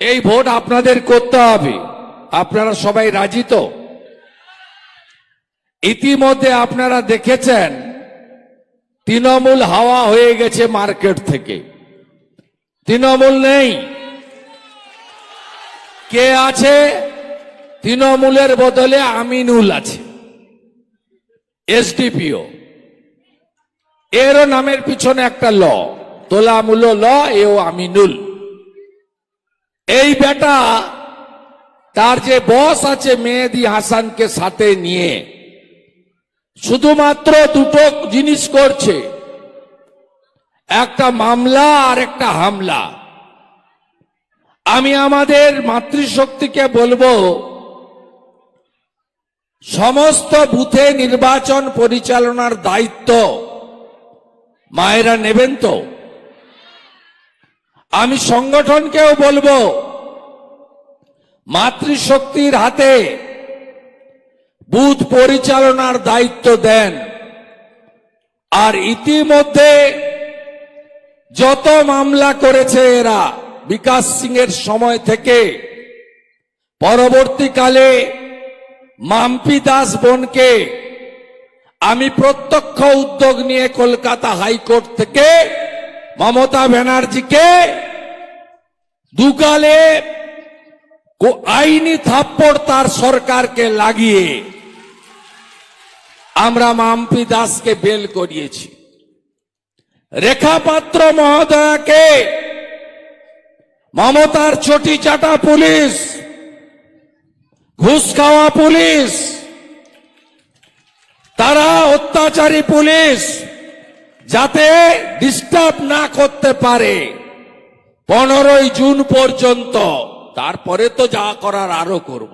এই ভোট আপনাদের করতে হবে। আপনারা সবাই রাজি তো? ইতিমধ্যে আপনারা দেখেছেন, তৃণমূল হাওয়া হয়ে গেছে মার্কেট থেকে। তৃণমূল নেই। কে আছে? তৃণমূলের বদলে আমিনুল আছে। এসডিপিও। এরও নামের পিছনে একটা ল। তোলামূল ল, এও আমিনুল। এই বেটা তার যে বস আছে মেহেদি হাসানকে সাথে নিয়ে শুধুমাত্র দুটো জিনিস করছে। একটা মামলা আর একটা হামলা। আমি আমাদের মাতৃশক্তিকে বলব, সমস্ত বুথে নির্বাচন পরিচালনার দায়িত্ব মায়েরা নেবেন তো? আমি সংগঠনকেও বলব, মাতৃশক্তির হাতে বুথ পরিচালনার দায়িত্ব দেন। আর ইতিমধ্যে যত মামলা করেছে এরা, বিকাশ সিং এর সময় থেকে, পরবর্তীকালে মাম্পি দাস বোনকে আমি প্রত্যক্ষ উদ্যোগ নিয়ে কলকাতা হাইকোর্ট থেকে মমতা ব্যানার্জিকে দুগালে আইনি থাপ্পড় তার সরকারকে লাগিয়ে আমরা মাম্পি দাসকে বেল করিয়েছি। রেখা পাত্র মহোদয়াকে, মমতার চটি চাটা পুলিশ, ঘুষ খাওয়া পুলিশ, তারা অত্যাচারী পুলিশ যাতে ডিস্টার্ব না করতে পারে। পনেরোই জুন পর্যন্ত। তারপরে তো যা করার আরও করব।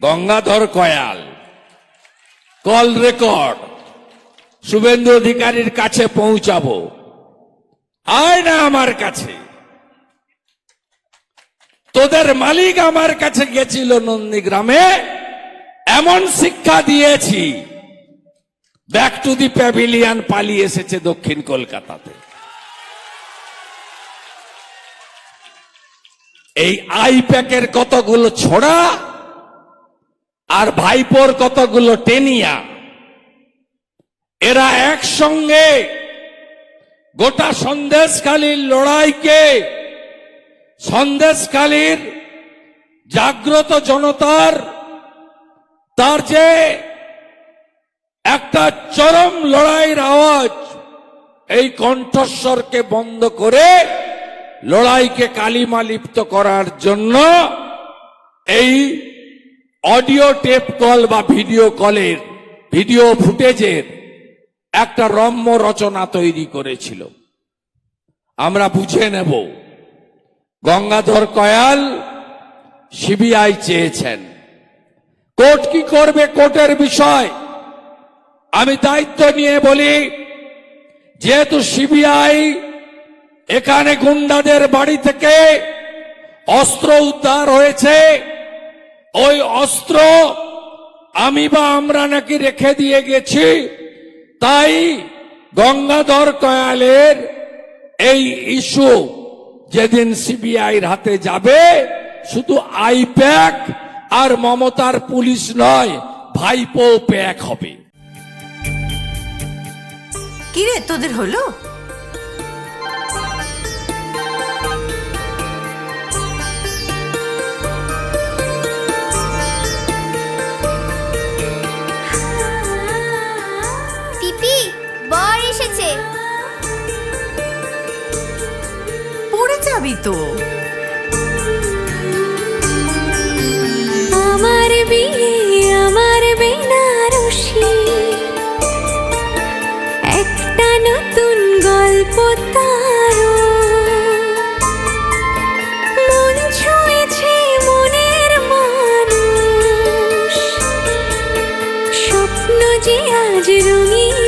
গঙ্গাধর কয়াল, কল রেকর্ড, শুভেন্দু অধিকারীর কাছে পৌঁছাবো। আয় না আমার কাছে। তোদের মালিক আমার কাছে গেছিল নন্দীগ্রামে, এমন শিক্ষা দিয়েছি। ব্যাক টু দি প্যাভিলিয়ান পালিয়ে এসেছে দক্ষিণ কলকাতাতে। এই আইপ্যাকের কতগুলো ছোড়া আর ভাইপোর কতগুলো টেনিয়া? এরা একসঙ্গে গোটা সন্দেশকালীর লড়াইকে সন্দেশকালীর জাগ্রত জনতার, তার যে একটা চরম লড়াইয়ের আওয়াজ, এই কণ্ঠস্বরকে বন্ধ করে লড়াইকে কালিমা লিপ্ত করার জন্য এই অডিও টেপ কল বা ভিডিও কলের, ভিডিও ফুটেজের একটা রম্য রচনা তৈরি করেছিল। আমরা বুঝে নেব। গঙ্গাধর কয়াল সিবিআই চেয়েছেন। কোর্ট কি করবে কোর্টের বিষয়? আমি দায়িত্ব নিয়ে বলি, যেহেতু সিবিআই এখানে গুন্ডাদের বাড়ি থেকে অস্ত্র উদ্ধার হয়েছে। ওই অস্ত্র আমি বা আমরা নাকি রেখে দিয়ে গেছি। তাই গঙ্গাধর কয়ালের এই ইস্যু যেদিন সিবিআইর হাতে যাবে, শুধু আইপ্যাক আর মমতার পুলিশ নয় ভাইপো প্যাক হবে। কিরে, তোদের হলো? তো। আমার বিয়ে আমার বেনারসি। একটা নতুন গল্প তার মন মনের স্বপ্ন আজ রঙিন